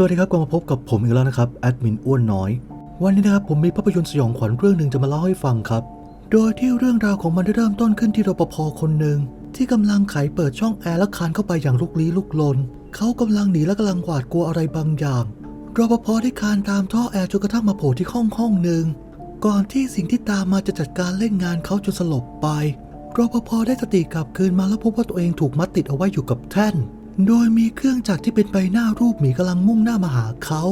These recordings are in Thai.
สวัสดีครับกลับมาพบกับผมอีกแล้วนะครับแอดมินอ้วนน้อย วันนี้นะครับผมมีภาพยนตร์สยองขวัญเรื่องหนึ่งจะมาเล่าให้ฟังครับ โดยที่เรื่องราวของมันได้เริ่มต้นขึ้นที่รปภคนหนึ่งที่กำลังไขเปิดช่องแอร์และคานเข้าไปอย่างลุกลี้ลุกลน เขากำลังหนีและกำลังหวาดกลัวอะไรบางอย่างรปภได้คานตามท่อแอร์จนกระทั่งมาโผล่ที่ห้องห้องหนึ่งก่อนที่สิ่งที่ตามมาจะจัดการเล่นงานเขาจนสลบไปรปภได้สติกลับคืนมาแล้วพบว่าตัวเองถูกมัดติดเอาไว้อยู่กับแท่น โดยมีเครื่องจักรที่เป็นใบหน้ารูปหมีกำลังมุ่งหน้ามาหาเขา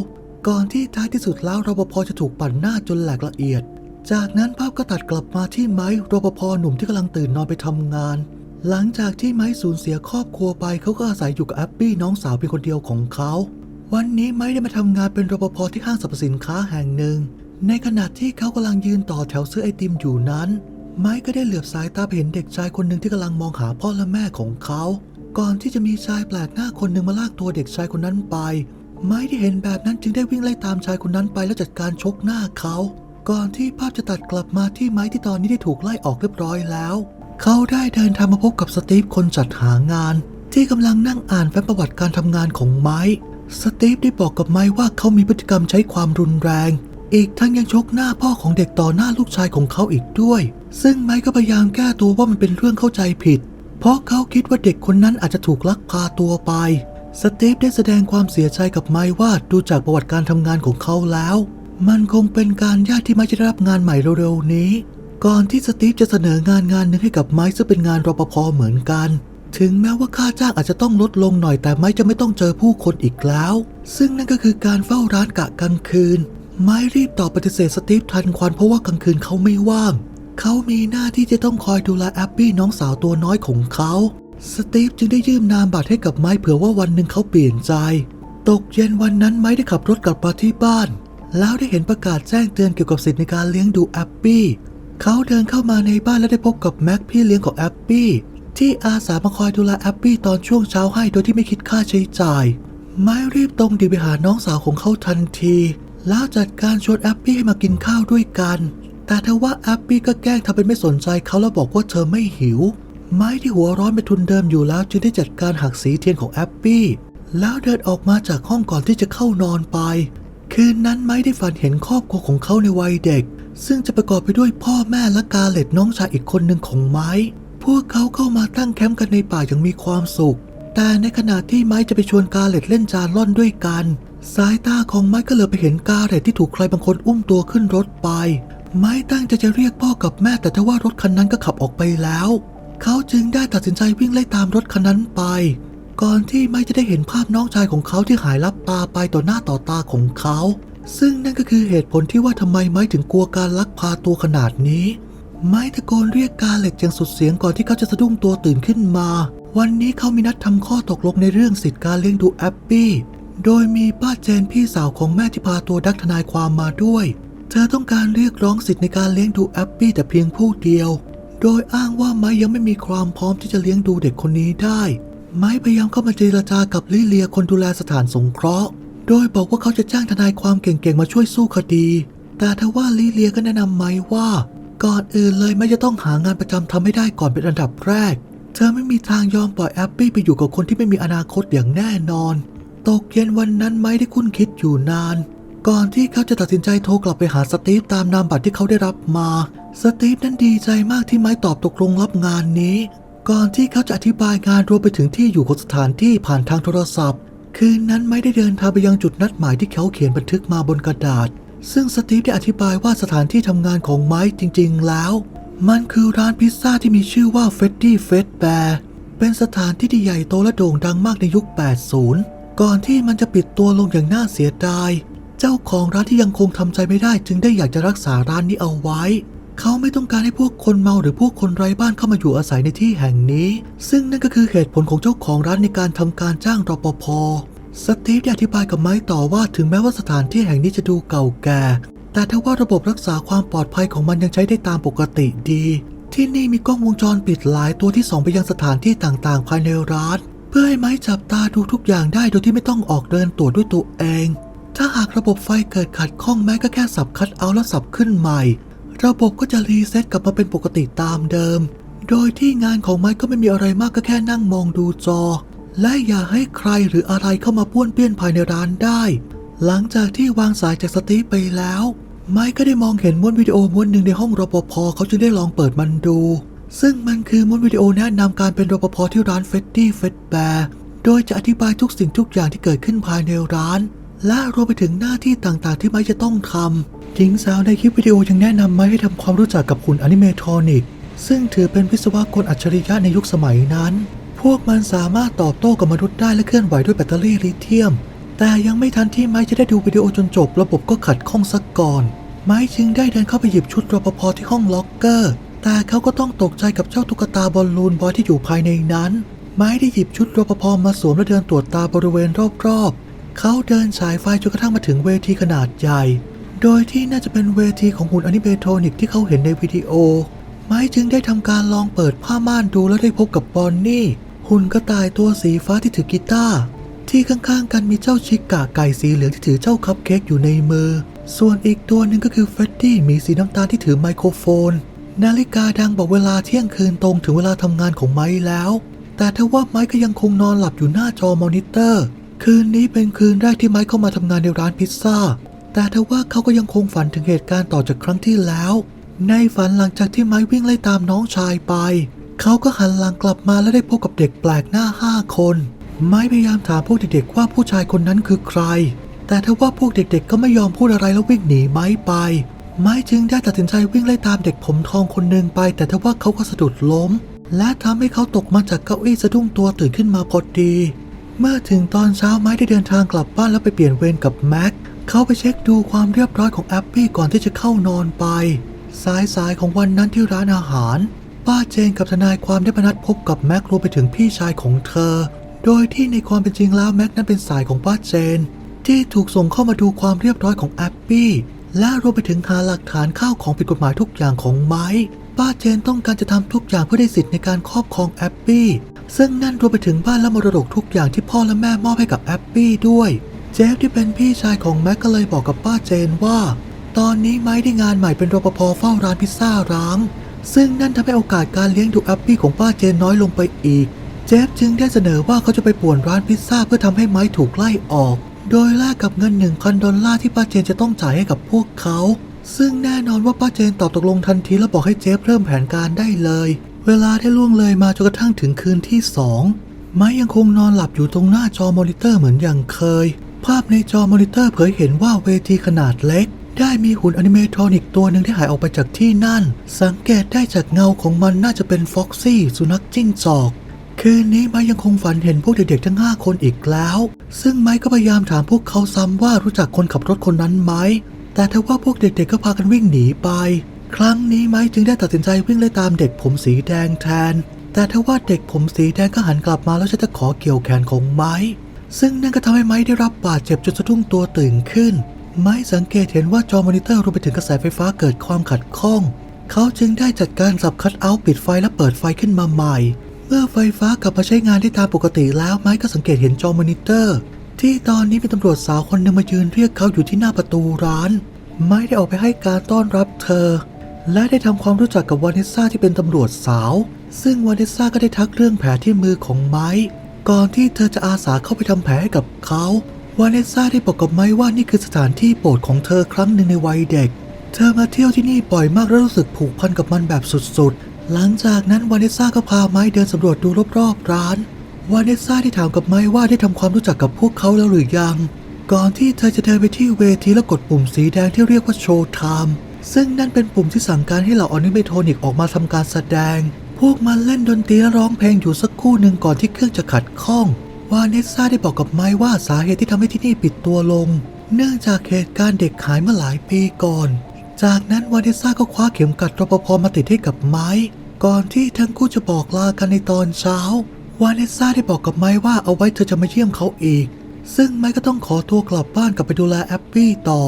ก่อนที่ท้ายที่สุดแล้วรปภจะถูกปั่นหน้าจนแหลกละเอียด จากนั้นภาพก็ตัดกลับมาที่ไม้รปภหนุ่มที่กำลังตื่นนอนไปทำงาน หลังจากที่ไม้สูญเสียครอบครัวไปเขาก็อาศัยอยู่กับแอปปี้น้องสาวเพียงคนเดียวของเขา วันนี้ไม้ได้มาทำงานเป็นรปภที่ห้างสรรพสินค้าแห่งหนึ่ง ในขณะที่เขากำลังยืนต่อแถวซื้อไอติมอยู่นั้น ไม้ก็ได้เหลือบสายตาไปเห็นเด็กชายคนหนึ่งที่กำลังมองหาพ่อและแม่ของเขา ก่อนที่จะมีชายแปลกหน้าคนหนึ่งมาลากตัวเด็กชายคนนั้นไป ไม้ที่เห็นแบบนั้นจึงได้วิ่งไล่ตามชายคนนั้นไปแล้วจัดการชกหน้าเขา ก่อนที่ภาพจะตัดกลับมาที่ไม้ที่ตอนนี้ได้ถูกไล่ออกเรียบร้อยแล้ว เขาได้เดินทางมาพบกับสตีฟคนจัดหางาน ที่กำลังนั่งอ่านแฟ้มประวัติการทำงานของไม้ สตีฟได้บอกกับไม้ว่าเขามีพฤติกรรมใช้ความรุนแรง อีกทั้งยังชกหน้าพ่อของเด็กต่อหน้าลูกชายของเขาอีกด้วย ซึ่งไม้ก็พยายามแก้ตัวว่ามันเป็นเรื่องเข้าใจผิด เพราะเขาคิดว่าเด็กคนนั้นอาจจะถูกลักพาตัวไป สตีฟได้แสดงความเสียใจกับไมว่าดูจากประวัติการทำงานของเขาแล้ว มันคงเป็นการยากที่ไม้จะได้รับงานใหม่เร็วๆนี้ ก่อนที่สตีฟจะเสนองานงานหนึ่งให้กับไม้ซึ่งเป็นงานรปภเหมือนกันถึงแม้ว่าค่าจ้างอาจจะต้องลดลงหน่อยแต่ไม้จะไม่ต้องเจอผู้คนอีกแล้ว ซึ่งนั่นก็คือการเฝ้าร้านกะกลางคืน ไม้รีบตอบปฏิเสธสตีฟทันควันเพราะว่ากลางคืนเขาไม่ว่าง เขามีหน้าที่จะต้องคอยดูแลแอปปี้น้องสาวตัวน้อยของเขา สตีฟจึงได้ยืมนามบัตรให้กับไม้เผื่อว่าวันหนึ่งเขาเปลี่ยนใจ ตกเย็นวันนั้นไม้ได้ขับรถกลับมาที่บ้าน แล้วได้เห็นประกาศแจ้งเตือนเกี่ยวกับสิทธิในการเลี้ยงดูแอปปี้ เขาเดินเข้ามาในบ้านและได้พบกับแม็กพี่เลี้ยงของแอปปี้ที่อาสามาคอยดูแลแอปปี้ตอนช่วงเช้าให้โดยที่ไม่คิดค่าใช้จ่าย ไม้รีบตรงดิ่งไปหาน้องสาวของเขาทันที แล้วจัดการชวนแอปปี้ให้มากินข้าวด้วยกัน แต่ทว่าแอปปี้ก็แกล้งทำเป็นไม่สนใจเขาแล้วบอกว่าเธอไม่หิว ไม้ที่หัวร้อนเป็นทุนเดิมอยู่แล้วจึงได้จัดการหักสีเทียนของแอปปี้ แล้วเดินออกมาจากห้องก่อนที่จะเข้านอนไป คืนนั้นไม้ได้ฝันเห็นครอบครัวของเขาในวัยเด็ก ซึ่งจะประกอบไปด้วยพ่อแม่และกาเล็ตน้องชายอีกคนหนึ่งของไม้ พวกเขาเข้ามาตั้งแคมป์กันในป่าอย่างมีความสุข แต่ในขณะที่ไม้จะไปชวนกาเล็ตเล่นจานล่อนด้วยกัน สายตาของไม้ก็เลยไปเห็นกาเล็ตที่ถูกใครบางคนอุ้มตัวขึ้นรถไป ไม้ตั้งใจจะเรียกพ่อกับแม่แต่ทว่ารถคันนั้นก็ขับออกไปแล้ว เขาจึงได้ตัดสินใจวิ่งไล่ตามรถคันนั้นไป ก่อนที่ไม่จะได้เห็นภาพน้องชายของเขาที่หายลับตาไปต่อหน้าต่อตาของเขา ซึ่งนั่นก็คือเหตุผลที่ว่าทำไมไม้ถึงกลัวการลักพาตัวขนาดนี้ ไม้ตะโกนเรียกกาเล็กอย่างสุดเสียงก่อนที่เขาจะสะดุ้งตัวตื่นขึ้นมา วันนี้เขามีนัดทำข้อตกลงในเรื่องสิทธิการเลี้ยงดูแอปปี้โดยมีป้าเจนพี่สาวของแม่ที่พาตัวดักทนายความมาด้วย เธอต้องการเรียกร้องสิทธิ์ในการเลี้ยงดูแอปปี้แต่เพียงผู้เดียว โดยอ้างว่าไม้ยังไม่มีความพร้อมที่จะเลี้ยงดูเด็กคนนี้ได้ ไม้พยายามเข้ามาเจรจากับลิเลียคนดูแลสถานสงเคราะห์ โดยบอกว่าเขาจะจ้างทนายความเก่งๆมาช่วยสู้คดี แต่ทว่าลิเลียก็แนะนำไม้ว่า ก่อนอื่นเลยไม่จะต้องหางานประจำทำให้ได้ก่อนเป็นอันดับแรก เธอไม่มีทางยอมปล่อยแอปปี้ไปอยู่กับคนที่ไม่มีอนาคตอย่างแน่นอน ตกเย็นวันนั้นไม้ได้คุ้นคิดอยู่นาน ก่อนที่เขาจะตัดสินใจโทรกลับไปหาสตีฟตามนามบัตรที่เขาได้รับมา สตีฟนั้นดีใจมากที่ไม้ตอบตกลงรับงานนี้ ก่อนที่เขาจะอธิบายงานรวมไปถึงที่อยู่ของสถานที่ผ่านทางโทรศัพท์ คืนนั้นไม่ได้เดินทางไปยังจุดนัดหมายที่เขาเขียนบันทึกมาบนกระดาษ ซึ่งสตีฟได้อธิบายว่าสถานที่ทำงานของไม้จริง ๆ แล้ว มันคือร้านพิซซ่าที่มีชื่อว่าเฟ d ดี้เฟสแบร์เป็นสถานที่ที่ใหญ่โตและโด่งดังมากในยุค 80 ก่อนที่มันจะปิดตัวลงอย่างน่าเสียดาย เจ้าของร้านที่ยังคงทำใจไม่ได้ จึงได้อยากจะรักษาร้านนี้เอาไว้ เขาไม่ต้องการให้พวกคนเมาหรือพวกคนไร้บ้านเข้ามาอยู่อาศัยในที่แห่งนี้ ซึ่งนั่นก็คือเหตุผลของเจ้าของร้านในการทำการจ้างรปภสตีฟได้อธิบายกับไม้ต่อว่าถึงแม้ว่าสถานที่แห่งนี้จะดูเก่าแก่ แต่ถ้าว่าระบบรักษาความปลอดภัยของมันยังใช้ได้ตามปกติดี ที่นี่มีกล้องวงจรปิดหลายตัวที่ส่องไปยังสถานที่ต่างๆ ภายในร้าน เพื่อให้ไม้จับตาดูทุกอย่างได้โดยที่ไม่ต้องออกเดินตรวจด้วยตัวเอง ถ้าหากระบบไฟเกิดขัดข้องแม้ก็แค่สับคัดเอาท์แล้วสับขึ้นใหม่ ระบบก็จะรีเซ็ตกลับมาเป็นปกติตามเดิม โดยที่งานของไม้ก็ไม่มีอะไรมากก็แค่นั่งมองดูจอ และอย่าให้ใครหรืออะไรเข้ามาป้วนเปี้ยนภายในร้านได้ หลังจากที่วางสายจากสตีฟไปแล้ว ไมค์ก็ได้มองเห็นม้วนวิดีโอม้วนหนึ่งในห้องรปภเขาจึงได้ลองเปิดมันดู ซึ่งมันคือม้วนวิดีโอแนะนำการเป็นรปภที่ร้านเฟดดี้เฟดแบร์โดยจะอธิบายทุกสิ่งทุกอย่างที่เกิดขึ้นภายในร้าน และรวมไปถึงหน้าที่ต่างๆ ที่ไมค์จะต้องทำหญิงสาวในคลิปวิดีโอยังแนะนำไมค์ให้ทำความรู้จักกับหุ่นอนิเมทรอนิกซึ่งถือเป็นวิศวกรอัจฉริยะในยุคสมัยนั้น พวกมันสามารถตอบโต้กับมนุษย์ได้และเคลื่อนไหวด้วยแบตเตอรี่ลิเธียม แต่ยังไม่ทันที่ไมค์จะได้ดูวิดีโอจนจบ ระบบก็ขัดข้องซะก่อน ไมค์จึงได้เดินเข้าไปหยิบชุดรปภที่ห้องล็อกเกอร์ แต่เขาก็ต้องตกใจกับเจ้าตุ๊กตาบอลลูนบอยที่อยู่ภายในนั้น ไม้ได้หยิบชุดรปภมาสวมและเดินตรวจตาบริเวณรอบๆ เขาเดินฉายไฟจนกระทั่งมาถึงเวทีขนาดใหญ่ โดยที่น่าจะเป็นเวทีของหุ่นอนิเมโทนิกที่เขาเห็นในวิดีโอ ไม้จึงได้ทำการลองเปิดผ้าม่านดูแล้วได้พบกับบอนนี่ หุ่นกระต่ายตัวสีฟ้าที่ถือกีตาร์ที่ข้างๆ กันมีเจ้าชิกะไก่สีเหลืองที่ถือเจ้าคัพเค้กอยู่ในมือ ส่วนอีกตัวหนึ่งก็คือเฟรดดี้มีสีน้ำตาลที่ถือไมโครโฟน นาฬิกาดังบอกเวลาเที่ยงคืนตรงถึงเวลาทำงานของไม้แล้ว แต่ทว่าไม้ก็ยังคงนอนหลับอยู่หน้าจอมอนิเตอร์ คืนนี้เป็นคืนแรกที่ไม้เข้ามาทำงานในร้านพิซซ่า แต่ทว่าเขาก็ยังคงฝันถึงเหตุการณ์ต่อจากครั้งที่แล้ว ในฝันหลังจากที่ไม้วิ่งไล่ตามน้องชายไป เขาก็หันหลังกลับมาและได้พบกับเด็กแปลกหน้าห้าคน ไม้พยายามถามพวกเด็กๆว่าผู้ชายคนนั้นคือใคร แต่ทว่าพวกเด็กๆ ก็ไม่ยอมพูดอะไรแล้ววิ่งหนีไม้ไป ไม้จึงได้ตัดสินใจวิ่งไล่ตามเด็กผมทองคนหนึ่งไป แต่ทว่าเขาก็สะดุดล้ม และทำให้เขาตกมาจากเก้าอี้สะดุ้งตัวตื่นขึ้นมาพอดี เมื่อถึงตอนเช้าไม้ได้เดินทางกลับบ้านแล้วไปเปลี่ยนเวรกับแม็ก เขาไปเช็คดูความเรียบร้อยของแอปปี้ก่อนที่จะเข้านอนไป สายสายของวันนั้นที่ร้านอาหาร ป้าเจนกับทนายความได้มานัดพบกับแม็กรวมไปถึงพี่ชายของเธอ โดยที่ในความเป็นจริงแล้วแม็กนั้นเป็นสายของป้าเจน ที่ถูกส่งเข้ามาดูความเรียบร้อยของแอปปี้และรวมไปถึงหาหลักฐานข้าวของผิดกฎหมายทุกอย่างของไม้ ป้าเจนต้องการจะทำทุกอย่างเพื่อได้สิทธิ์ในการครอบครองแอปปี้ ซึ่งนั่นรวมไปถึงบ้านและมรดกทุกอย่างที่พ่อและแม่มอบให้กับแอปปี้ด้วย เจฟที่เป็นพี่ชายของแม็กก็เลยบอกกับป้าเจนว่า ตอนนี้ไม้ได้งานใหม่เป็นรปภเฝ้าร้านพิซซ่าร้าง ซึ่งนั่นทำให้โอกาสการเลี้ยงดูแอปปี้ของป้าเจนน้อยลงไปอีก เจฟจึงได้เสนอว่าเขาจะไปป่วนร้านพิซซ่าเพื่อทำให้ไม้ถูกไล่ออก โดยแลกกับเงิน1,000ดอลลาร์ที่ป้าเจนจะต้องจ่ายให้กับพวกเขาซึ่งแน่นอนว่าป้าเจนตอบตกลงทันทีและบอกให้เจฟเริ่มแผนการได้เลย เวลาได้ล่วงเลยมาจนกระทั่งถึงคืนที่สองไม้ยังคงนอนหลับอยู่ตรงหน้าจอมอนิเตอร์เหมือนอย่างเคย ภาพในจอมอนิเตอร์เผยเห็นว่าเวทีขนาดเล็ก ได้มีหุ่นอนิเมทรอนิกตัวหนึ่งที่หายออกไปจากที่นั่น สังเกตได้จากเงาของมันน่าจะเป็นฟ็อกซี่สุนัขจิ้งจอก คืนนี้ไม้ยังคงฝันเห็นพวกเด็กๆทั้ง 5 คนอีกแล้ว ซึ่งไม้ก็พยายามถามพวกเขาซ้ำว่ารู้จักคนขับรถคนนั้นไหมแต่ทว่าพวกเด็กๆก็พากันวิ่งหนีไป ครั้งนี้ไม้จึงได้ตัดสินใจวิ่งไล่ตามเด็กผมสีแดงแทน แต่ทว่าเด็กผมสีแดงก็หันกลับมาแล้วใช้ตะขอเกี่ยวแขนของไม้ ซึ่งนั่นก็ทำให้ไม้ได้รับบาดเจ็บจนสะดุ้งตัวตื่นขึ้น ไม้สังเกตเห็นว่าจอมอนิเตอร์รวมไปถึงกระแสไฟฟ้าเกิดความขัดข้อง เขาจึงได้จัดการสับคัดเอาท์ปิดไฟและเปิดไฟขึ้นมาใหม่ เมื่อไฟฟ้ากลับมาใช้งานได้ตามปกติแล้วไม้ก็สังเกตเห็นจอมอนิเตอร์ ที่ตอนนี้มีตำรวจสาวคนหนึ่งมายืนเรียกเขาอยู่ที่หน้าประตูร้าน ไม้ได้ออกไปให้การต้อนรับเธอ และได้ทำความรู้จักกับวานิสซาที่เป็นตำรวจสาว ซึ่งวานิสซาก็ได้ทักเรื่องแผลที่มือของไม้ ก่อนที่เธอจะอาสาเข้าไปทำแผลให้กับเขา วานิสซาได้บอกกับไม้ว่านี่คือสถานที่โปรดของเธอครั้งหนึ่งในวัยเด็ก เธอมาเที่ยวที่นี่บ่อยมากและรู้สึกผูกพันกับมันแบบสุดๆ หลังจากนั้นวานิสซาก็พาไม้เดินสำรวจดูรอบๆร้าน วานิสซาได้ถามกับไม้ว่าได้ทำความรู้จักกับพวกเขาแล้วหรือยัง ก่อนที่เธอจะเดินไปที่เวทีแล้วกดปุ่มสีแดงที่เรียกว่าโชว์ไทม์ ซึ่งนั่นเป็นปุ่มที่สั่งการให้เหล่าอนิเมโทนิกออกมาทำการแสดง พวกมันเล่นดนตรีและร้องเพลงอยู่สักครู่หนึ่งก่อนที่เครื่องจะขัดข้อง วาเนสซาได้บอกกับไม้ว่าสาเหตุที่ทำให้ที่นี่ปิดตัวลง เนื่องจากเหตุการณ์เด็กหายเมื่อหลายปีก่อน จากนั้นวาเนสซาก็คว้าเข็มกัดรปภมาติดให้กับไม้ ก่อนที่ทั้งคู่จะบอกลากันในตอนเช้าวาเนสซาได้บอกกับไม้ว่าเอาไว้เธอจะมาเยี่ยมเขาอีก ซึ่งไม้ก็ต้องขอตัวกลับบ้านกลับไปดูแลแอปปี้ต่อ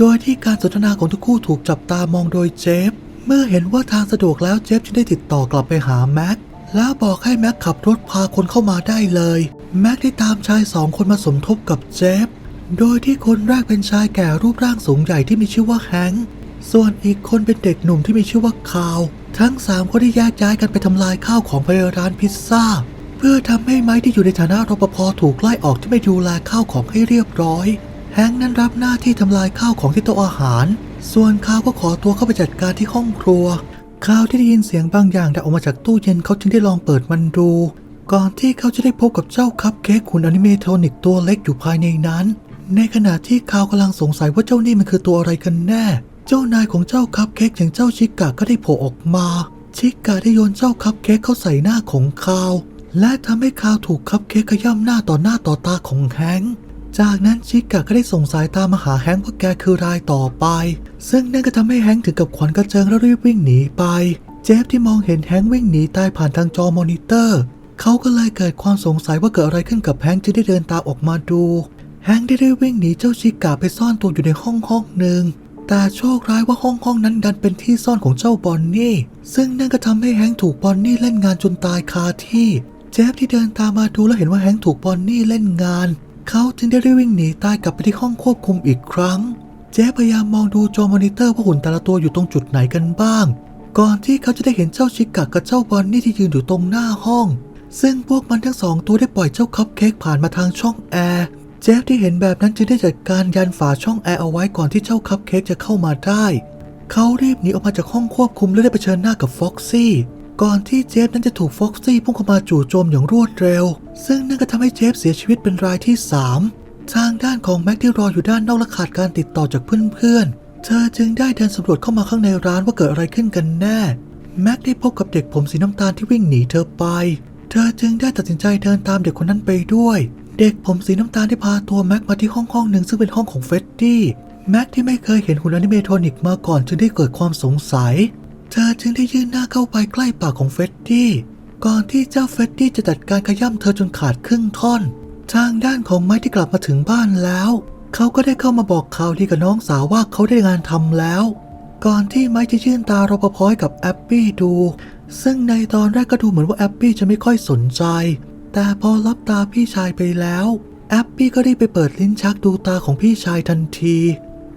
โดยที่การสนทนาของทั้งคู่ถูกจับตามองโดยเจฟ เมื่อเห็นว่าทางสะดวกแล้วเจฟจึงได้ติดต่อกลับไปหาแม็ก แล้วบอกให้แม็กขับรถพาคนเข้ามาได้เลย แม็กได้ตามชายสองคนมาสมทบกับเจฟ โดยที่คนแรกเป็นชายแก่รูปร่างสูงใหญ่ที่มีชื่อว่าแฮงค์ส่วนอีกคนเป็นเด็กหนุ่มที่มีชื่อว่าคาว ทั้งสามคนได้แยกย้ายกันไปทำลายข้าวของภายในร้านพิซซ่า เพื่อทำให้ไม้ที่อยู่ในฐานะรปภถูกไล่ออกที่ไม่ดูแลข้าวของให้เรียบร้อย แฮงนั้นรับหน้าที่ทำลายข้าวของที่โต๊ะอาหาร ส่วนเขาก็ขอตัวเข้าไปจัดการที่ห้องครัวเขาที่ได้ยินเสียงบางอย่างดังออกมาจากตู้เย็นเขาจึงได้ลองเปิดมันดู ก่อนที่เขาจะได้พบกับเจ้าคัพเค้กขุนอนิเมโทนิกตัวเล็กอยู่ภายในนั้น ในขณะที่เขากำลังสงสัยว่าเจ้านี่มันคือตัวอะไรกันแน่ เจ้านายของเจ้าคัพเค้กอย่างเจ้าชิกะก็ได้โผล่ออกมา ชิกะได้โยนเจ้าคัพเค้กเข้าใส่หน้าของคาวและทำให้คาวถูกคัพเค้กขย้ำหน้าต่อหน้าต่อตาของแฮงค์ จากนั้นชิกะก็ได้ส่งสายตามาหาแฮงค์ว่าแกคือรายต่อไป ซึ่งนั่นก็ทำให้แฮงค์ถึงกับขวัญกระเจิงและรีบวิ่งหนีไป เจฟที่มองเห็นแฮงค์วิ่งหนีตายผ่านทางจอมอนิเตอร์ เขาก็เลยเกิดความสงสัยว่าเกิดอะไรขึ้นกับแฮงค์จึงได้เดินตามออกมาดู แฮงค์ได้รีบวิ่งหนีเจ้าชิกะไปซ่อนตัวอยู่ในห้องห้องหนึ่งแต่โชคร้ายว่าห้องห้องนั้นดันเป็นที่ซ่อนของเจ้าบอนนี่ ซึ่งนั่นก็ทำให้แฮงค์ถูกบอนนี่เล่นงานจนตายคาที่ เจฟที่เดินตามมาดูแล้วเห็นว่าแฮงค์ถูกบอนนี่เล่นงาน เขาจึงได้รีวิ่งหนีตายกลับไปที่ห้องควบคุมอีกครั้ง เจฟพยายามมองดูจอมอนิเตอร์ว่าหุ่นแต่ละตัวอยู่ตรงจุดไหนกันบ้าง ก่อนที่เขาจะได้เห็นเจ้าชิกะกับเจ้าบอนนี่ที่ยืนอยู่ตรงหน้าห้อง ซึ่งพวกมันทั้งสองตัวได้ปล่อยเจ้าคัพเค้กผ่านมาทางช่องแอร์เจฟที่เห็นแบบนั้นจึงได้จัดการยันฝาช่องแอร์เอาไว้ก่อนที่เจ้าคัพเค้กจะเข้ามาได้ เขารีบหนีออกมาจากห้องควบคุมและได้เผชิญหน้ากับฟ็อกซี่ ก่อนที่เจฟนั้นจะถูกฟ็อกซี่พุ่งเข้ามาจู่โจมอย่างรวดเร็ว ซึ่งนั่นก็ทำให้เจฟเสียชีวิตเป็นรายที่ 3 ทางด้านของแม็กที่รออยู่ด้านนอกและขาดการติดต่อจากเพื่อนๆ เธอจึงได้เดินสำรวจเข้ามาข้างในร้านว่าเกิดอะไรขึ้นกันแน่ แม็กได้พบกับเด็กผมสีน้ำตาลที่วิ่งหนีเธอไป เธอจึงได้ตัดสินใจเดินตามเด็กคนนั้นไปด้วย เด็กผมสีน้ำตาลได้พาตัวแม็กมาที่ห้องห้องหนึ่งซึ่งเป็นห้องของเฟรดดี้แม็กที่ไม่เคยเห็นหุ่นอนิเมโทนิกมาก่อนจึงได้เกิดความสงสัย เธอจึงได้ยื่นหน้าเข้าไปใกล้ปากของเฟรดดี้ก่อนที่เจ้าเฟรดดี้จะจัดการขย้ำเธอจนขาดครึ่งท่อน ทางด้านของไม้ที่กลับมาถึงบ้านแล้ว เขาก็ได้เข้ามาบอกข่าวดีกับน้องสาวว่าเขาได้งานทำแล้ว ก่อนที่ไม้จะยื่นตารปภให้กับแอปปี้ดู ซึ่งในตอนแรกก็ดูเหมือนว่าแอปปี้จะไม่ค่อยสนใจ แต่พอรับตาพี่ชายไปแล้วแอปปี้ก็ได้ไปเปิดลิ้นชักดูตาของพี่ชายทันที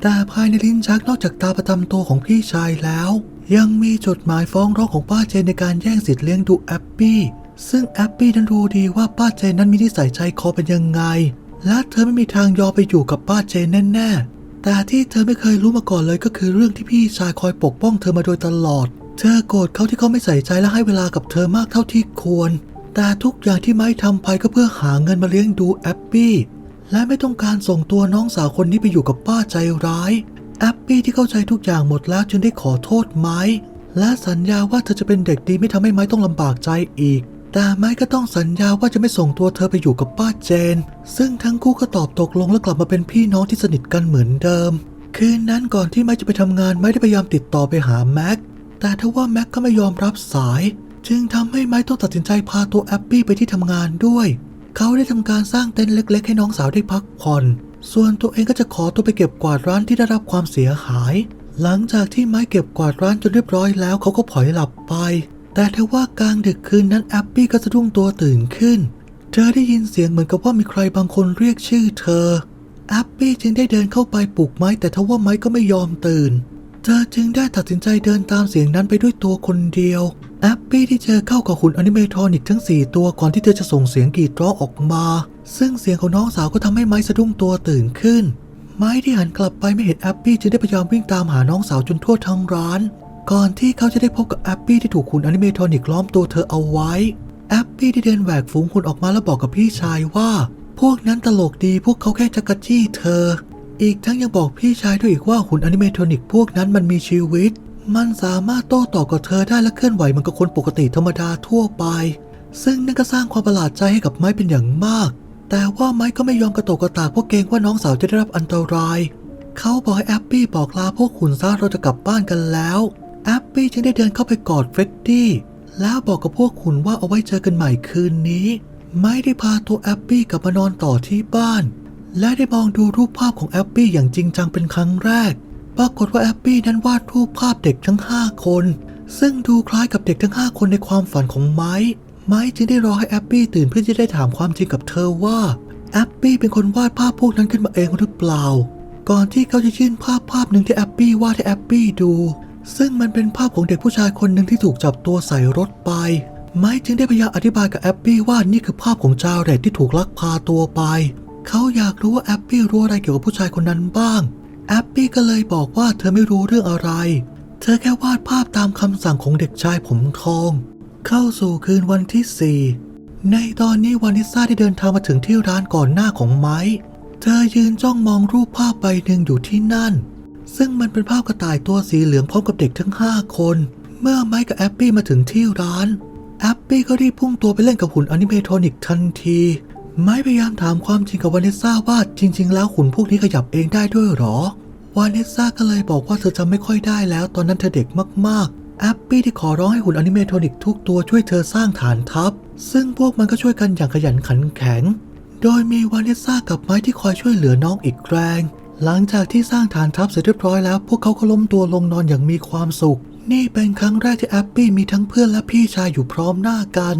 แต่ภายในลิ้นชักนอกจากตาประจำตัวของพี่ชายแล้ว ยังมีจดหมายฟ้องร้องของป้าเจนในการแย่งสิทธิ์เลี้ยงดูแอปปี้ ซึ่งแอปปี้นั้นรู้ดีว่าป้าเจนนั้นมีนิสัยใจคอเป็นยังไง และเธอไม่มีทางยอมไปอยู่กับป้าเจนแน่ๆ แต่ที่เธอไม่เคยรู้มาก่อนเลยก็คือเรื่องที่พี่ชายคอยปกป้องเธอมาโดยตลอด เธอโกรธเขาที่เขาไม่ใส่ใจและให้เวลากับเธอมากเท่าที่ควร แต่ทุกอย่างที่ไม้ทำไปก็เพื่อหาเงินมาเลี้ยงดูแอปปี้ และไม่ต้องการส่งตัวน้องสาวคนนี้ไปอยู่กับป้าใจร้าย แอปปี้ที่เข้าใจทุกอย่างหมดแล้วจึงได้ขอโทษไม้ และสัญญาว่าเธอจะเป็นเด็กดีไม่ทำให้ไม้ต้องลำบากใจอีก แต่ไม้ก็ต้องสัญญาว่าจะไม่ส่งตัวเธอไปอยู่กับป้าเจน ซึ่งทั้งคู่ก็ตอบตกลงและกลับมาเป็นพี่น้องที่สนิทกันเหมือนเดิม คืนนั้นก่อนที่ไม้จะไปทำงานไม้ได้พยายามติดต่อไปหาแม็ก แต่ทว่าแม็กก็ไม่ยอมรับสาย จึงทำให้ไม้ต้องตัดสินใจพาตัวแอปปี้ไปที่ทำงานด้วย เขาได้ทำการสร้างเต็นท์เล็ก ๆ ให้น้องสาวได้พักผ่อน ส่วนตัวเองก็จะขอตัวไปเก็บกวาดร้านที่ได้รับความเสียหาย หลังจากที่ไม้เก็บกวาดร้านจนเรียบร้อยแล้วเขาก็ผลอยหลับไป แต่ทว่ากลางดึกคืนนั้นแอปปี้ก็สะดุ้งตัวตื่นขึ้น เธอได้ยินเสียงเหมือนกับว่ามีใครบางคนเรียกชื่อเธอ แอปปี้จึงได้เดินเข้าไปปลุกไม้แต่ทว่าไม้ก็ไม่ยอมตื่น เธอจึงได้ตัดสินใจเดินตามเสียงนั้นไปด้วยตัวคนเดียว แอปปี้ที่เจอเข้ากับหุ่นอนิเมทรอนิกทั้ง 4 ตัวก่อนที่เธอจะส่งเสียงกรีดร้องออกมา ซึ่งเสียงของน้องสาวก็ทำให้ไม้สะดุ้งตัวตื่นขึ้น ไม้ที่หันกลับไปไม่เห็นแอปปี้จึงได้พยายามวิ่งตามหาน้องสาวจนทั่วทั้งร้าน ก่อนที่เขาจะได้พบกับแอปปี้ที่ถูกหุ่นอนิเมทอนิกล้อมตัวเธอเอาไว้ แอปปี้ได้เดินแหวกฝูงหุ่นออกมาแล้วบอกกับพี่ชายว่า พวกนั้นตลกดีพวกเขาแค่จักระจี้เธอ อีกทั้งยังบอกพี่ชายด้วยอีกว่าหุ่นอนิเมทอนิกพวกนั้นมันมีชีวิต มันสามารถโต้ตอบกับเธอได้และเคลื่อนไหวเหมันกับคนปกติธรรมดาทั่วไป ซึ่งนั่นก็สร้างความประหลาดใจให้กับไม้เป็นอย่างมาก แต่ว่าไม้ก็ไม่ยอมกระตกกระตากเพราะเกรงว่าน้องสาวจะได้รับอันตราย เขาบอกให้แอปปี้บอกลาพวกขุนซะเราจะกลับบ้านกันแล้ว แอปปี้จึงได้เดินเข้าไปกอดเฟรดดี้แล้วบอกกับพวกขุนว่าเอาไว้เจอกันใหม่คืนนี้ ไม่ได้พาตัวแอปปี้กลับมานอนต่อที่บ้าน และได้มองดูรูปภาพของแอปปี้อย่างจริงจังเป็นครั้งแรก ปรากฏว่าแอปปี้นั้นวาดรูปภาพเด็กทั้ง 5 คน ซึ่งดูคล้ายกับเด็กทั้ง 5 คนในความฝันของไม้ ไม้จึงได้รอให้แอปปี้ตื่นเพื่อจะได้ถามความจริงกับเธอว่าแอปปี้เป็นคนวาดภาพพวกนั้นขึ้นมาเองหรือเปล่า ก่อนที่เขาจะยื่นภาพภาพหนึ่งที่แอปปี้วาดให้แอปปี้ดู ซึ่งมันเป็นภาพของเด็กผู้ชายคนหนึ่งที่ถูกจับตัวใส่รถไป ไม้จึงได้พยายามอธิบายกับแอปปี้ว่านี่คือภาพของจาเรตที่ถูกลักพาตัวไป เขาอยากรู้ว่าแอปปี้รู้อะไรเกี่ยวกับผู้ชายคนนั้นบ้าง แอปปี้ก็เลยบอกว่าเธอไม่รู้เรื่องอะไร เธอแค่วาดภาพตามคำสั่งของเด็กชายผมทอง เข้าสู่คืนวันที่สี่ในตอนนี้วานิสซาได้เดินทางมาถึงที่ร้านก่อนหน้าของไม้ เธอยืนจ้องมองรูปภาพใบหนึ่งอยู่ที่นั่น ซึ่งมันเป็นภาพกระต่ายตัวสีเหลืองพร้อมกับเด็กทั้ง5คน เมื่อไมค์กับแอปปี้มาถึงที่ร้าน แอปปี้ก็รีบพุ่งตัวไปเล่นกับหุ่นอนิเมโทรนิกทันที ไมค์พยายามถามความจริงกับวานิสซาว่าจริง ๆ แล้วหุ่นพวกนี้ขยับเองได้ด้วยหรอ วานิสซาก็เลยบอกว่าเธอจำไม่ค่อยได้แล้ว ตอนนั้นเธอเด็กมากๆ แอปปี้ที่ขอร้องให้หุ่นอนิเมทรนิกทุกตัวช่วยเธอสร้างฐานทัพ ซึ่งพวกมันก็ช่วยกันอย่างขยันขันแข็ง โดยมีวานิสซากับไม้ที่คอยช่วยเหลือน้องอีกแรง หลังจากที่สร้างฐานทัพเสร็จเรียบร้อยแล้ว พวกเขาก็ล้มตัวลงนอนอย่างมีความสุข นี่เป็นครั้งแรกที่แอปปี้มีทั้งเพื่อนและพี่ชายอยู่พร้อมหน้ากัน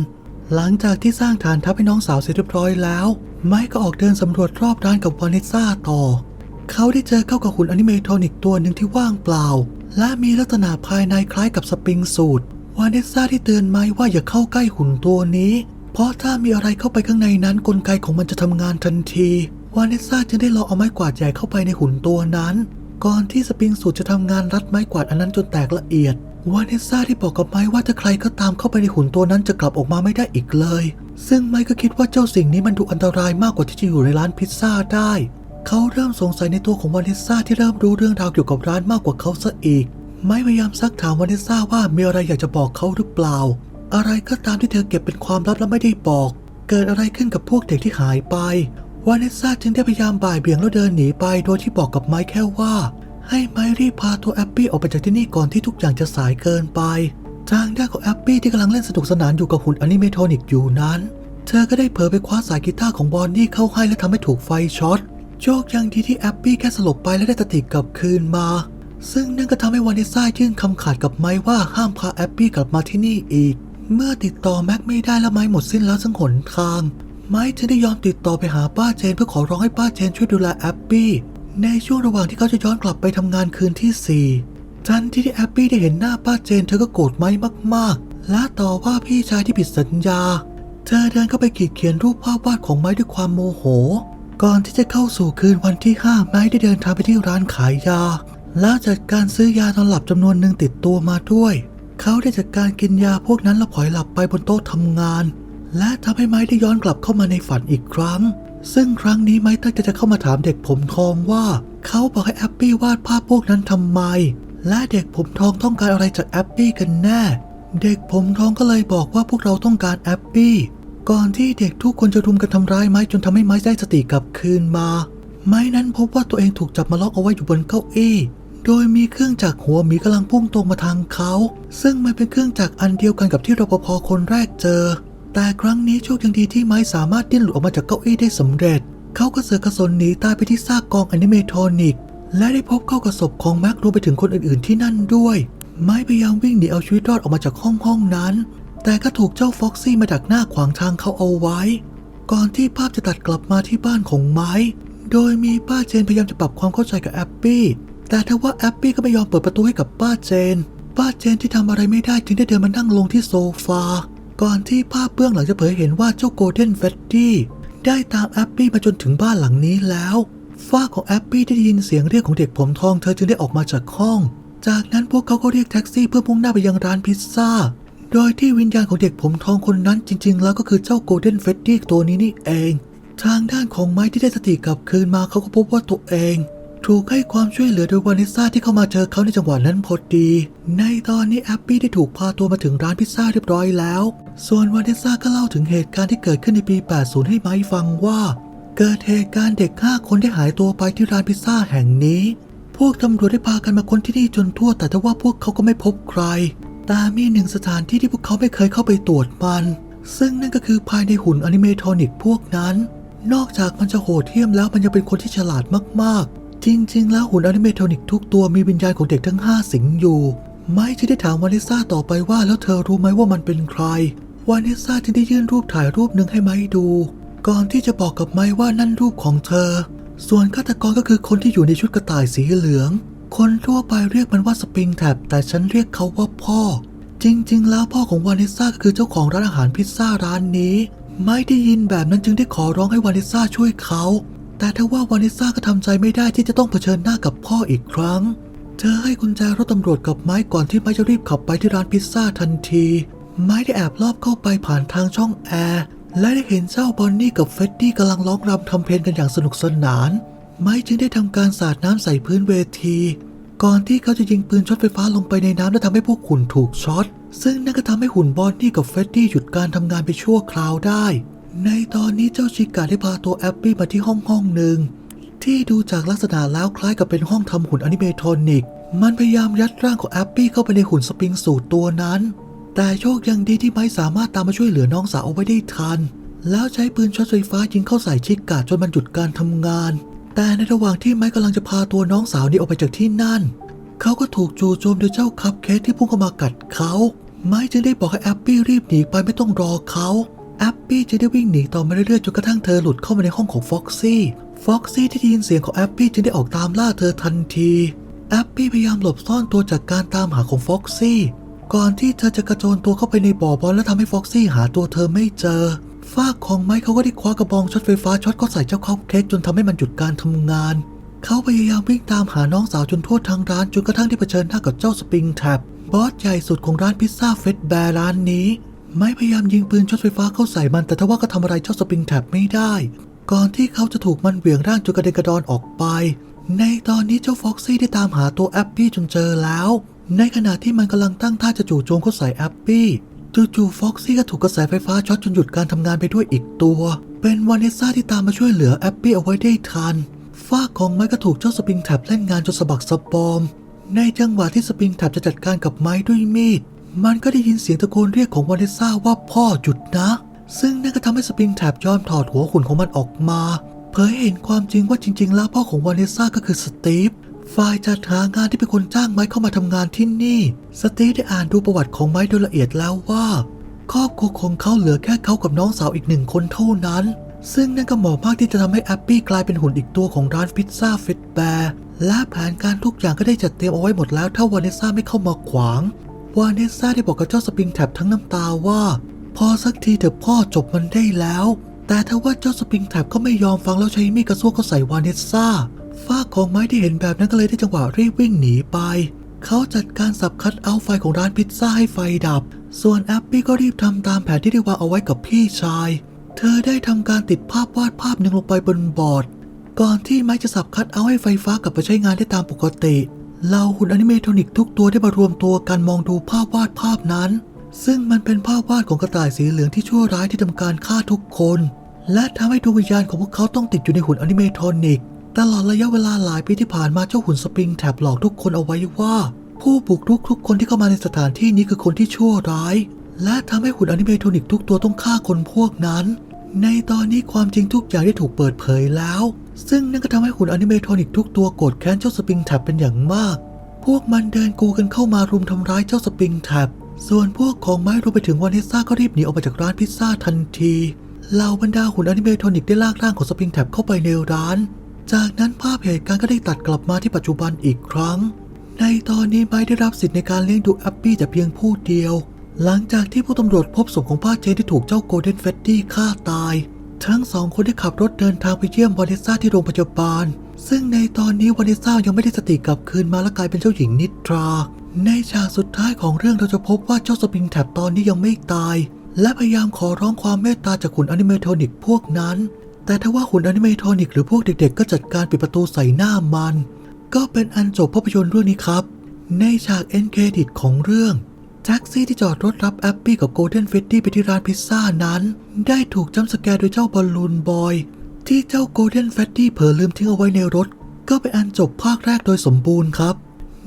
หลังจากที่สร้างฐานทัพให้น้องสาวเสร็จเรียบร้อยแล้ว ไม้ก็ออกเดินสำรวจรอบร้านกับวานิสซาต่อ เขาได้เจอเข้ากับหุ่นอนิเมโทรนิกตัวหนึ่งที่ว่างเปล่า และมีลักษณะภายในคล้ายกับสปริงสูทวานิสซาที่เตือนไม้ว่าอย่าเข้าใกล้หุ่นตัวนี้ เพราะถ้ามีอะไรเข้าไปข้างในนั้นกลไกของมันจะทำงานทันทีวานิสซาจึงได้ลองเอาไม้กวาดใหญ่เข้าไปในหุ่นตัวนั้น ก่อนที่สปริงสูทจะทำงานรัดไม้กวาดอันนั้นจนแตกละเอียดวานิสซาที่บอกกับไม้ว่าถ้าใครก็ตามเข้าไปในหุ่นตัวนั้นจะกลับออกมาไม่ได้อีกเลย ซึ่งไม้ก็คิดว่าเจ้าสิ่งนี้มันดูอันตรายมากกว่าที่จะอยู่ในร้านพิซซ่าได้ เขาเริ่มสงสัยในตัวของวานิสซาที่เริ่มรู้เรื่องราวเกี่ยวกับร้านมากกว่าเขาซะอีก ไม้พยายามซักถามวานิสซาว่ามีอะไรอยากจะบอกเขาหรือเปล่า อะไรก็ตามที่เธอเก็บเป็นความลับและไม่ได้บอก เกิดอะไรขึ้นกับพวกเด็กที่หายไป วานิสซาจึงได้พยายามบ่ายเบี่ยงแล้วเดินหนีไป โดยที่บอกกับไม้แค่ว่า ให้ไม้รีบพาตัวแอปปี้ออกไปจากที่นี่ก่อนที่ทุกอย่างจะสายเกินไป ทางด้านของแอปปี้ที่กำลังเล่นสนุกสนานอยู่กับหุ่นอนิเมโทนิกอยู่นั้น เธอก็ได้เผลอไปคว้าสายกีตาร์ของบอนนี่เข้าให้และทำให้ถูกไฟช็อต โชคยังดีที่แอปปี้แค่สลบไปและได้สติกลับคืนมา ซึ่งนั่นก็ทำให้วานิซ่ายื่นคำขาดกับไม้ว่าห้ามพาแอปปี้กลับมาที่นี่อีก เมื่อติดต่อแม็กไม่ได้และไม้หมดสิ้นแล้วทั้งหนทาง ไม้จึงได้ยอมติดต่อไปหาป้าเจนเพื่อขอร้องให้ป้าเจนช่วยดูแลแอปปี้ในช่วงระหว่างที่เขาจะย้อนกลับไปทำงานคืนที่ 4 ทันทีที่แอปปี้ได้เห็นหน้าป้าเจนเธอก็โกรธไม้มากๆ และต่อว่าพี่ชายที่ผิดสัญญา เธอเดินเข้าไปขีดเขียนรูปภาพวาดของไม้ด้วยความโมโห ก่อนที่จะเข้าสู่คืนวันที่5ไม้ได้เดินทางไปที่ร้านขายยา แล้วจัดการซื้อยานอนหลับจำนวนหนึ่งติดตัวมาด้วย เขาได้จัดการกินยาพวกนั้นแล้วผอยหลับไปบนโต๊ะทำงาน และทำให้ไม้ได้ย้อนกลับเข้ามาในฝันอีกครั้ง ซึ่งครั้งนี้ไม้ตั้งใจจะเข้ามาถามเด็กผมทองว่า เขาบอกให้แอปปี้วาดภาพพวกนั้นทำไม และเด็กผมทองต้องการอะไรจากแอปปี้กันแน่ เด็กผมทองก็เลยบอกว่าพวกเราต้องการแอปปี้ ก่อนที่เด็กทุกคนจะรุมกันทำร้ายไม้จนทำให้ไม้ได้สติกลับคืนมา ไม้นั้นพบว่าตัวเองถูกจับมาล็อกเอาไว้อยู่บนเก้าอี้โดยมีเครื่องจักรหัวหมีกำลังพุ่งตรงมาทางเขา ซึ่งมันเป็นเครื่องจักรอันเดียวกันกับที่รปภคนแรกเจอ แต่ครั้งนี้โชคยังดีที่ไม้สามารถดิ้นหลุดออกมาจากเก้าอี้ได้สำเร็จ เขาก็เสือกระสนหนีตายไปที่ซากกองอนิเมทรนิก และได้พบเข้ากับศพของแม็กรวมไปถึงคนอื่นๆที่นั่นด้วย ไม้พยายามวิ่งหนีเอาชีวิตรอดออกมาจากห้องห้องนั้น แต่ก็ถูกเจ้าฟ็อกซี่มาดักหน้าขวางทางเขาเอาไว้ ก่อนที่ภาพจะตัดกลับมาที่บ้านของไม้ โดยมีป้าเจนพยายามจะปรับความเข้าใจกับแอปปี้แต่ทว่าแอปปี้ก็ไม่ยอมเปิดประตูให้กับป้าเจน ป้าเจนที่ทำอะไรไม่ได้จึงได้เดินมานั่งลงที่โซฟา ก่อนที่ภาพเบื้องหลังจะเผยเห็นว่าเจ้าโกลเด้นเฟดดี้ได้ตามแอปปี้มาจนถึงบ้านหลังนี้แล้วฝ้าของแอปปี้ได้ยินเสียงเรียกของเด็กผมทองเธอจึงได้ออกมาจากห้อง จากนั้นพวกเขาก็เรียกแท็กซี่เพื่อมุ่งหน้าไปยังร้านพิซซ่า โดยที่วิญญาณของเด็กผมทองคนนั้นจริง ๆ แล้วก็คือเจ้าโกลเด้นเฟดดี้ตัวนี้นี่เอง ทางด้านของไม้ที่ได้สติกลับคืนมาเขาก็พบว่าตัวเอง ถูกให้ความช่วยเหลือโดยวานิสซาที่เข้ามาเจอเขาในจังหวะนั้นพอดี ในตอนนี้แอปปี้ได้ถูกพาตัวมาถึงร้านพิซซ่าเรียบร้อยแล้ว ส่วนวานิสซาก็เล่าถึงเหตุการณ์ที่เกิดขึ้นในปี 80 ให้ไม้ฟังว่า เกิดเหตุการณ์เด็ก5คนได้หายตัวไปที่ร้านพิซซ่าแห่งนี้ พวกตำรวจได้พากันมาค้นที่นี่จนทั่วแต่ทว่าพวกเขาก็ไม่พบใคร แต่มีหนึ่งสถานที่ที่พวกเขาไม่เคยเข้าไปตรวจมัน ซึ่งนั่นก็คือภายในหุ่นอนิเมทรนิกพวกนั้น นอกจากมันจะโหดเหี้ยมแล้วมันยังเป็นคนที่ฉลาดมากๆ จริง ๆ แล้วหุ่นอนิเมทรนิกทุกตัวมีวิญญาณของเด็กทั้ง 5 สิงอยู่ ไม่จะได้ถามวานิสซาต่อไปว่าแล้วเธอรู้ไหมว่ามันเป็นใคร วานิสซาจึงได้ยื่นรูปถ่ายรูปหนึ่งให้ไม้ดู ก่อนที่จะบอกกับไม้ว่านั่นรูปของเธอ ส่วนฆาตกรก็คือคนที่อยู่ในชุดกระต่ายสีเหลือง คนทั่วไปเรียกมันว่าสปริงแท็บแต่ฉันเรียกเขาว่าพ่อ จริง ๆ แล้วพ่อของวานิสซาก็คือเจ้าของร้านอาหารพิซซ่าร้านนี้ ไม่ได้ยินแบบนั้นจึงได้ขอร้องให้วานิสซาช่วยเขา แต่ทว่าวานิสซาก็ทำใจไม่ได้ที่จะต้องเผชิญหน้ากับพ่ออีกครั้ง เธอให้กุญแจรถตำรวจกับไม้ก่อนที่ไม้จะรีบขับไปที่ร้านพิซซ่าทันที ไม้ได้แอบลอบเข้าไปผ่านทางช่องแอร์และได้เห็นเจ้าบอนนี่กับเฟดดี้กำลังร้องรำทำเพลงกันอย่างสนุกสนาน ไม้จึงได้ทำการสาดน้ำใส่พื้นเวที ก่อนที่เขาจะยิงปืนช็อตไฟฟ้าลงไปในน้ำและทำให้พวกหุ่นถูกช็อต ซึ่งนั่นก็ทำให้หุ่นบอนนี่กับเฟดดี้หยุดการทำงานไปชั่วคราวได้ ในตอนนี้เจ้าชิกาได้พาตัวแอปปี้มาที่ห้องห้องหนึ่งที่ดูจากลักษณะแล้วคล้ายกับเป็นห้องทำหุ่นอนิเมทอนิก มันพยายามยัดร่างของแอปปี้เข้าไปในหุ่นสปริงสูตรตัวนั้น แต่โชคยังดีที่ไม้สามารถตามมาช่วยเหลือน้องสาวเอาไว้ได้ทัน แล้วใช้ปืนช็อตไฟฟ้ายิงเข้าใส่ชิกาจนมันหยุดการทำงาน แต่ในระหว่างที่ไม้กำลังจะพาตัวน้องสาวนี้ออกไปจากที่นั่น เขาก็ถูกจู่โจมโดยเจ้าคัพเค้กที่พุ่งเข้ามากัดเขา ไม้จึงได้บอกให้แอปปี้รีบหนีไปไม่ต้องรอเขาแอปปี้จะได้วิ่งหนีต่อมาเรื่อยๆจนกระทั่งเธอหลุดเข้ามาในห้องของฟ็อกซี่ฟ็อกซี่ที่ได้ยินเสียงของแอปปี้จึงได้ออกตามล่าเธอทันทีแอปปี้พยายามหลบซ่อนตัวจากการตามหาของฟ็อกซี่ก่อนที่เธอจะกระโจนตัวเข้าไปในบ่อบอลและทำให้ฟ็อกซี่หาตัวเธอไม่เจอ ฝากของไม้เขาก็ได้คว้ากระบองช็อตไฟฟ้าช็อตเข้าใส่เจ้าคัพเค้กจนทำให้มันหยุดการทำงาน เขาพยายามวิ่งตามหาน้องสาวจนทั่วทางร้านจนกระทั่งที่เผชิญหน้ากับเจ้าสปริงแท็บบอสใหญ่สุดของร้านพิซซ่าเฟสแบร์ร้านนี้ ไม่พยายามยิงปืนช็อตไฟฟ้าเข้าใส่มัน แต่ทว่าก็ทำอะไรเจ้าสปริงแท็บไม่ได้ ก่อนที่เขาจะถูกมันเหวี่ยงร่างจนกระเด็นกระดอนออกไป ในตอนนี้เจ้าฟ็อกซี่ได้ตามหาตัวแอปปี้จนเจอแล้ว ในขณะที่มันกำลังตั้งท่าจะจู่โจมเข้าใส่แอปปี้ จู่ๆฟ็อกซี่ก็ถูกกระแสไฟฟ้าช็อตจนหยุดการทำงานไปด้วยอีกตัว เป็นวานิสซาที่ตามมาช่วยเหลือแอปปี้เอาไว้ได้ทันฝ้าของไม้ก็ถูกเจ้าสปริงแท็บเล่นงานจนสะบักสะบอม ในจังหวะที่สปริงแท็บจะจัดการกับไม้ด้วยมีด มันก็ได้ยินเสียงตะโกนเรียกของวานิสซาว่าพ่อหยุดนะ ซึ่งนั่นก็ทำให้สปริงแท็บยอมถอดหัวขุนของมันออกมา เผยให้เห็นความจริงว่าจริง ๆ แล้วพ่อของวานิสซาก็คือสตีฟ ฝ่ายจัดหางานที่เป็นคนจ้างไม้เข้ามาทำงานที่นี่ สตีฟได้อ่านดูประวัติของไม้โดยละเอียดแล้วว่าครอบครัวของเขาเหลือแค่เขากับน้องสาวอีกหนึ่งคนเท่านั้น ซึ่งนั่นก็เหมาะมากที่จะทำให้แอปปี้กลายเป็นหุ่นอีกตัวของร้านพิซซ่าฟิตแบร์และแผนการทุกอย่างก็ได้จัดเตรียมเอาไว้หมดแล้วถ้าวานิสซาไม่เข้ามาขวาง วานิสซาได้บอกกับเจ้าสปริงแท็บทั้งน้ำตาว่า พอสักทีเถอะพ่อจบมันได้แล้ว แต่ถ้าว่าเจ้าสปริงแท็บก็ไม่ยอมฟังแล้วใช้มีดกระซวกเข้าใส่วานิสซา ฝ้ากของไม้ที่เห็นแบบนั้นก็เลยได้จังหวะรีบวิ่งหนีไป เขาจัดการสับคัดเอาไฟของร้านพิซซ่าให้ไฟดับ ส่วนแอปปี้ก็รีบทำตามแผนที่ได้วางเอาไว้กับพี่ชาย เธอได้ทำการติดภาพวาดภาพหนึ่งลงไปบนบอร์ด ก่อนที่ไม้จะสับคัดเอาให้ไฟฟ้ากลับไปใช้งานได้ตามปกติเหล่าหุ่นอนิเมทอนิกทุกตัวได้มารวมตัวกันมองดูภาพวาดภาพนั้น ซึ่งมันเป็นภาพวาดของกระต่ายสีเหลืองที่ชั่วร้ายที่ทำการฆ่าทุกคน และทำให้ดวงวิญญาณของพวกเขาต้องติดอยู่ในหุ่นอนิเมทอนิก ตลอดระยะเวลาหลายปีที่ผ่านมาเจ้าหุ่นสปริงแท็บหลอกทุกคนเอาไว้ว่า ผู้บุกรุกทุกคนที่เข้ามาในสถานที่นี้คือคนที่ชั่วร้าย และทำให้หุ่นอนิเมทรอนิกทุกตัวต้องฆ่าคนพวกนั้น ในตอนนี้ความจริงทุกอย่างได้ถูกเปิดเผยแล้ว ซึ่งนั่นก็ทำให้หุ่นอนิเมทรอนิกทุกตัวโกรธแค้นเจ้าสปริงแท็บเป็นอย่างมาก พวกมันเดินกูกันเข้ามารุมทำร้ายเจ้าสปริงแท็บส่วนพวกของไม้รวมไปถึงวานิซ่าก็รีบหนีออกมาจากร้านพิซซ่าทันทีเหล่าบรรดาหุ่นอนิเมทรอนิกได้ลากร่างของสปริงแท็บเข้าไปในร้าน จากนั้นภาพเหตุการณ์ก็ได้ตัดกลับมาที่ปัจจุบันอีกครั้ง ในตอนนี้ไม้ได้รับสิทธิ์ในการเลี้ยงดูแอปปี้แต่เพียงผู้เดียว หลังจากที่ผู้ตำรวจพบศพของป้าเจนที่ถูกเจ้าโกลเด้นเฟดดี้ฆ่าตาย ทั้งสองคนได้ขับรถเดินทางไปเยี่ยมวานิซ่าที่โรงพยาบาล ซึ่งในตอนนี้วานิซ่ายังไม่ได้สติกลับคืนมาและกลายเป็นเจ้าหญิงนิทรา ในฉากสุดท้ายของเรื่องเราจะพบว่าเจ้าสปริงแท็บตอนนี้ยังไม่ตาย และพยายามขอร้องความเมตตาจากหุ่นอนิเมทอนิกพวกนั้น แต่ถ้าว่าหุ่นอนิเมทรอนิกหรือพวกเด็กๆ ก็จัดการปิดประตูใส่หน้ามัน ก็เป็นอันจบภาพยนตร์เรื่องนี้ครับ ในฉากเอ็นเครดิตของเรื่องแท็กซี่ที่จอดรถรับแอปปี้กับโกลเด้นเฟดดี้ไปที่ร้านพิซซ่านั้น ได้ถูกจัมป์สแกร์โดยเจ้าบอลลูนบอย ที่เจ้าโกลเด้นเฟดดี้เผลอลืมทิ้งเอาไว้ในรถ ก็เป็นอันจบภาคแรกโดยสมบูรณ์ครับ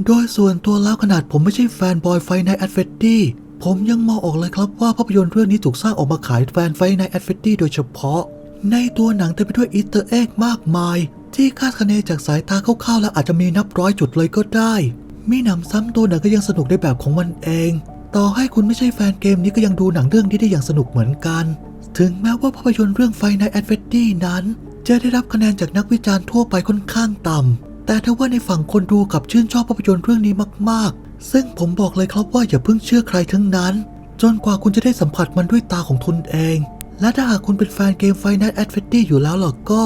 โดยส่วนตัวแล้วขนาดผมไม่ใช่แฟนบอยไฟในแอดเฟดดี้ผมยังมองออกเลยครับว่าภาพยนตร์เรื่องนี้ถูกสร้างออกมาขายแฟนไฟในแอดเฟดดี้โดยเฉพาะ ในตัวหนังเต็มไปด้วยอีสเตอร์เอ็กมากมาย ที่คาดคะเนจากสายตาคร่าวๆแล้วอาจจะมีนับร้อยจุดเลยก็ได้ มีหนำซ้ำตัวหนังก็ยังสนุกในแบบของมันเอง ต่อให้คุณไม่ใช่แฟนเกมนี้ก็ยังดูหนังเรื่องนี้ได้อย่างสนุกเหมือนกัน ถึงแม้ว่าภาพยนตร์เรื่องไฟในแอดเฟดดี้นั้น จะได้รับคะแนนจากนักวิจารณ์ทั่วไปค่อนข้างต่ำ แต่ถ้าว่าในฝั่งคนดูกับชื่นชอบภาพยนตร์เรื่องนี้มากๆ ซึ่งผมบอกเลยครับว่าอย่าเพิ่งเชื่อใครทั้งนั้น จนกว่าคุณจะได้สัมผัสมันด้วยตาของตนเอง และถ้าหากคุณเป็นแฟนเกมไฟนั t แอดเฟตตี้อยู่แล้วล่ะก็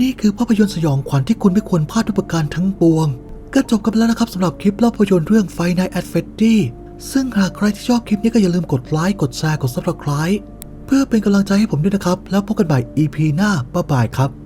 นี่คือภาพยนตร์สยองขวัญที่คุณไม่ควรพลาดทุกประการทั้งปวง ก็จบกันแล้วนะครับสำหรับคลิปเล่าภาพยนตร์เรื่องไฟนั t แอดเฟตตี้ซึ่งหากใครที่ชอบคลิปนี้ก็อย่าลืมกดไลค์กดแชร์กด subscribe เพื่อเป็นกำลังใจให้ผมด้วยนะครับ แล้วพบกันใหม่ EP หน้าบ๊ายบายครับ